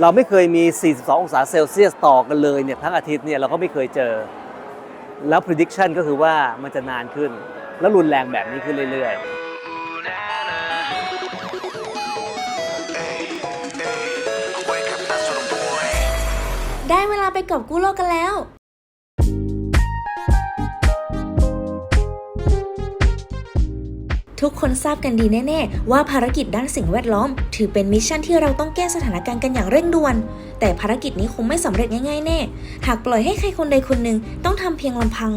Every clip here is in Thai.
เราไม่เคยมี 42 องศาเซลเซียสต่อกันเลยเนี่ยทั้งอาทิตย์เนี่ยเราก็ไม่เคยเจอ แล้ว prediction ก็คือว่ามันจะนานขึ้น แล้วรุนแรงแบบนี้ขึ้นเรื่อยๆได้เวลาไปกอบกู้โลกกันแล้ว ทุกคนทราบกันดีแน่ๆ ว่าภารกิจด้านสิ่งแวดล้อม ถือเป็นมิชชั่นที่เราต้องแก้สถานการณ์กันอย่างเร่งด่วน แต่ภารกิจนี้คงไม่สำเร็จง่ายๆแน่ หากปล่อยให้ใครคนใดคนหนึ่งต้องทำเพียงลำพัง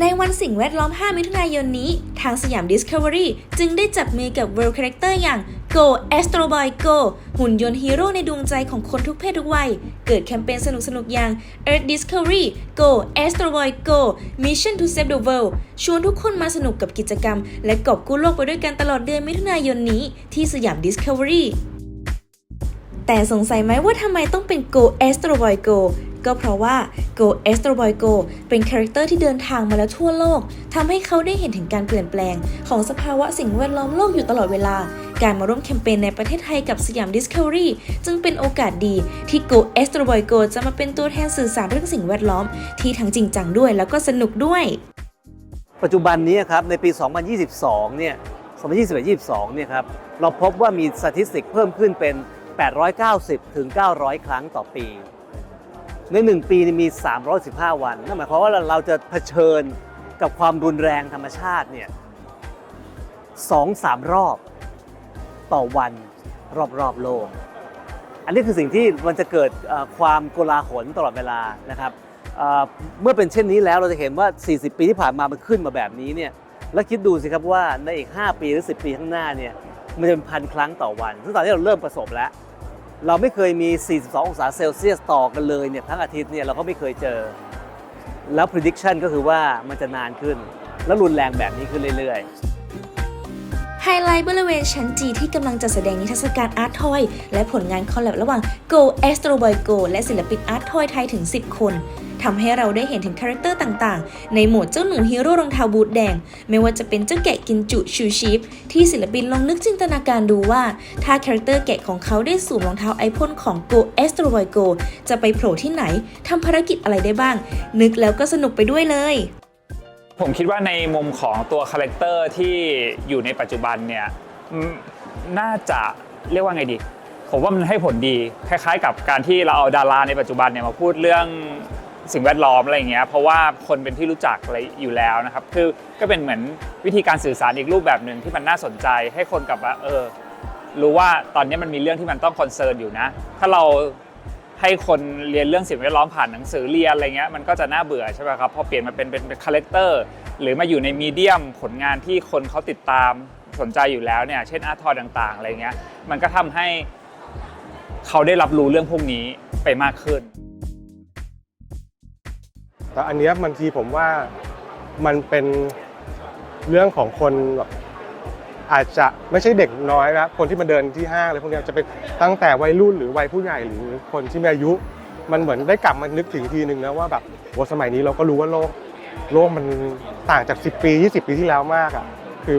ในวันสิ่งแวดล้อม 5 มิถุนายนนี้ ทางสยาม Discovery จึงได้จับมือกับ World Character อย่าง Go Astro Boy Go หุ่นยนต์ฮีโร่ในดวงใจของคนทุกเพศทุกวัย เกิดแคมเปญสนุกๆอย่าง Earth Discovery Go Astro Boy Go Mission to Save the World ชวนทุกคนมาสนุกกับกิจกรรม และกอบกู้โลกไปด้วยกันตลอดเดือนมิถุนายนนี้ที่สยาม Discovery แต่สงสัยไหมว่าทำไมต้องเป็น Go Astro Boy Go ก็เพราะว่า Go Astro Boy Go เป็นคาแรคเตอร์ที่เดินทางมาแล้วทั่วโลกทำให้เขาได้เห็นถึงการเปลี่ยนแปลง ของสภาวะสิ่งแวดล้อมโลกอยู่ตลอดเวลา การมาร่วมแคมเปญในประเทศไทยกับสยาม Discovery จึงเป็นโอกาสดีที่ Go Astro Boy Go จะมาเป็นตัวแทนสื่อสารเรื่องสิ่งแวดล้อม ที่ทั้งจริงจังด้วยแล้วก็สนุกด้วย ปัจจุบันนี้ครับในปี 2022 เนี่ย 2021-22 เนี่ยครับเราพบว่ามีสถิติเพิ่มขึ้นเป็น 890 ถึง 900 ครั้งต่อปี ใน 1 ปีนี่มี 315 วัน นั่นหมายความว่าเราจะเผชิญกับความรุนแรงธรรมชาติเนี่ยสองสามรอบต่อวันรอบรอบๆโลก อันนี้คือสิ่งที่มันจะเกิดความโกลาหลตลอดเวลานะครับเอ่อเมื่อเป็นเช่นนี้แล้วเราจะเห็นว่า 40 ปีที่ผ่านมามันขึ้นมาแบบนี้เนี่ยแล้วคิดดูสิครับว่าในอีก 5 ปีหรือ 10 ปีข้างหน้าเนี่ยมันจะเป็นพันครั้งต่อวันซึ่งตอนนี้เราเริ่มประสบแล้ว เราไม่เคยมี 42 องศาเซลเซียสต่อกันเลยเนี่ยทั้งอาทิตย์เนี่ยเราก็ไม่เคยเจอ แล้ว prediction ก็คือว่ามันจะนานขึ้น แล้วรุนแรงแบบนี้ขึ้นเรื่อยๆ ไฮไลท์บริเวณชั้น G ที่กำลังจะแสดงนิทรรศการอาร์ตทอยและผลงานคอลแลบระหว่าง Go Astro Boy Go และศิลปินอาร์ตทอยไทยถึง 10 คน ทำให้เราได้เห็นถึงคาแรคเตอร์ต่างๆ ในโหมดเจ้าหนูฮีโร่รองเท้าบูทแดง ไม่ว่าจะเป็นเจ้าแกะกินจุชูชีฟที่ศิลปินลองนึกจินตนาการดูว่า ถ้าคาแรคเตอร์แกะของเขาได้สวมรองเท้าไอพ่นของ Go Astro Boy Go จะไปโผล่ที่ไหนทำภารกิจอะไรได้บ้าง นึกแล้วก็สนุกไปด้วยเลยผมคิดว่าในมุมของตัวคาแรคเตอร์ที่อยู่ในปัจจุบันเนี่ยน่าจะเรียกว่าไงดี ผมว่ามันให้ผลดี คล้ายๆ กับการที่เราเอาดาราในปัจจุบันเนี่ยมาพูดเรื่อง สิ่งแวดล้อมอะไรเงี้ยเพราะว่าคนเป็นที่รู้จักอะไรอยู่แล้วนะครับคือก็เป็นเหมือนวิธีการสื่อสารอีกรูปแบบหนึ่งที่มันน่าสนใจให้คนกลับว่าเออรู้ว่าตอนนี้มันมีเรื่องที่มันต้องคอนเซิร์นอยู่นะ ถ้าเราให้คนเรียนเรื่องสิ่งแวดล้อมผ่านหนังสือเรียนอะไรเงี้ยมันก็จะน่าเบื่อใช่ไหมครับพอเปลี่ยนมาเป็นเป็นคาแรคเตอร์หรือมาอยู่ในมีเดียมผลงานที่คนเขาติดตามสนใจอยู่แล้วเนี่ยเช่นอาร์ทอยต่างๆอะไรเงี้ยมันก็ทำให้เขาได้รับรู้เรื่องพวกนี้ไปมากขึ้น แต่อันเนี้ยบางทีผมว่ามันเป็นเรื่องของคนแบบอาจจะไม่ใช่เด็กน้อยนะคนที่มาเดินที่ห้างอะไรพวกนี้จะเป็นตั้งแต่วัยรุ่นหรือวัยผู้ใหญ่หรือคนที่มีอายุ มันเหมือนได้กลับมานึกถึงทีนึงนะว่าแบบโอ้สมัยนี้เราก็รู้ว่าโลกโลกมันต่างจาก 10 ปี 20 ปีที่แล้วมากอะคือ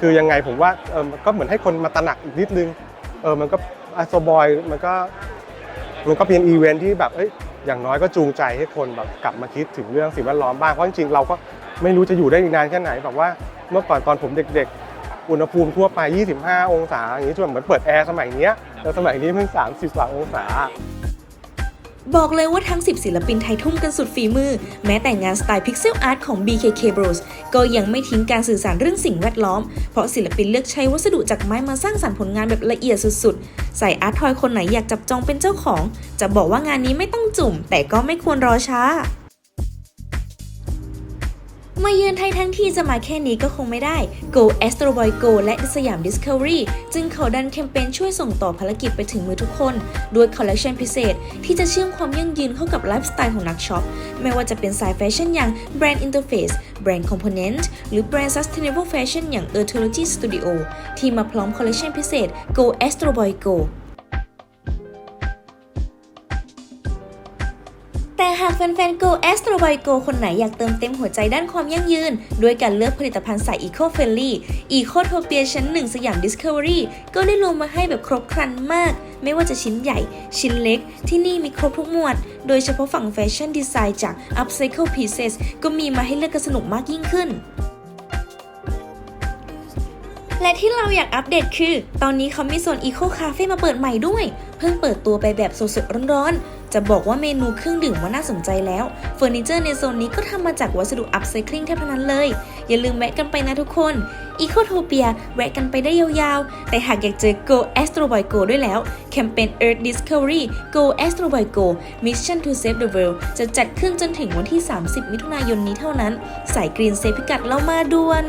คือยังไงผมว่าเออก็เหมือนให้คนมาตระหนักอีกนิดนึงเออมันก็อาโซบอยมันก็มันก็เป็นอีเวนท์ที่แบบเอ้ย อย่างน้อยก็จูงใจให้คนแบบกลับมาคิดถึงเรื่องสิ่งแวดล้อมบ้างเพราะจริงๆเราก็ไม่รู้จะอยู่ได้อีกนานแค่ไหนแบบว่าเมื่อก่อนตอนผมเด็กๆ อุณหภูมิทั่วไป 25 องศาอย่างนี้จนเหมือนเปิดแอร์สมัยนี้แล้วสมัยนี้เพิ่ง30กว่าองศา บอกเลยว่าทั้ง 10 ศิลปินไทยทุ่มกันสุดฝีมือ แม้แต่งานสไตล์พิกเซลอาร์ตของ BKK Bros ก็ยังไม่ทิ้งการสื่อสารเรื่องสิ่งแวดล้อม เพราะศิลปินเลือกใช้วัสดุจากไม้มาสร้างสรรค์ผลงานแบบละเอียดสุดๆ ใส่อาร์ตทอยคนไหนอยากจับจองเป็นเจ้าของ จะบอกว่างานนี้ไม่ต้องจุ่ม แต่ก็ไม่ควรรอช้า มาเยือนไทยทั้งทีจะมาแค่นี้ก็คงไม่ได้ Go Astro Boy Go และสยาม Discovery จึงเขาดันแคมเปญช่วยส่งต่อภารกิจไปถึงมือทุกคน ด้วยคอลเลคชันพิเศษ ที่จะเชื่อมความยั่งยืนเข้ากับไลฟ์สไตล์ของนักช็อป ไม่ว่าจะเป็นสายแฟชั่นอย่าง Brand Interface Brand Component หรือ Brand Sustainable Fashion อย่าง Earthology Studio ที่มาพร้อมคอลเลคชันพิเศษ Go Astro Boy Go หากแฟนๆ Go Astro by Go คนไหนอยากเติมเต็มหัวใจด้านความยั่งยืน ด้วยการเลือกผลิตภัณฑ์สาย Eco Friendly Ecotopia ชั้นหนึ่งสยาม Discovery ก็ได้รวมมาให้แบบครบครันมาก ไม่ว่าจะชิ้นใหญ่ ชิ้นเล็ก ที่นี่มีครบทุกหมวด โดยเฉพาะฝั่งแฟชั่นดีไซน์จาก Upcycle Pieces ก็มีมาให้เลือกกันสนุกมากยิ่งขึ้น และที่เราอยากอัปเดตคือ ตอนนี้เขามีโซน Eco Cafe มาเปิดใหม่ด้วย เพิ่งเปิดตัวไปแบบสดๆร้อนๆ จะบอกว่าเมนูเครื่องดื่มว่าน่าสนใจแล้วเฟอร์นิเจอร์ในโซนนี้ก็ทำมาจากวัสดุอัพไซคลิงแทบทั้งนั้นเลย อย่าลืมแวะกันไปนะทุกคน Ecotopia แวะกันไปได้ยาวๆ แต่หากอยากเจอ Go Astro Boy Go ด้วยแล้ว แคมเปญ Earth Discovery Go Astro Boy Go Mission to Save the World จะจัดขึ้นจนถึงวันที่ 30 มิถุนายนนี้เท่านั้น สายกรีนเซฟพิกัดเรามาด่วน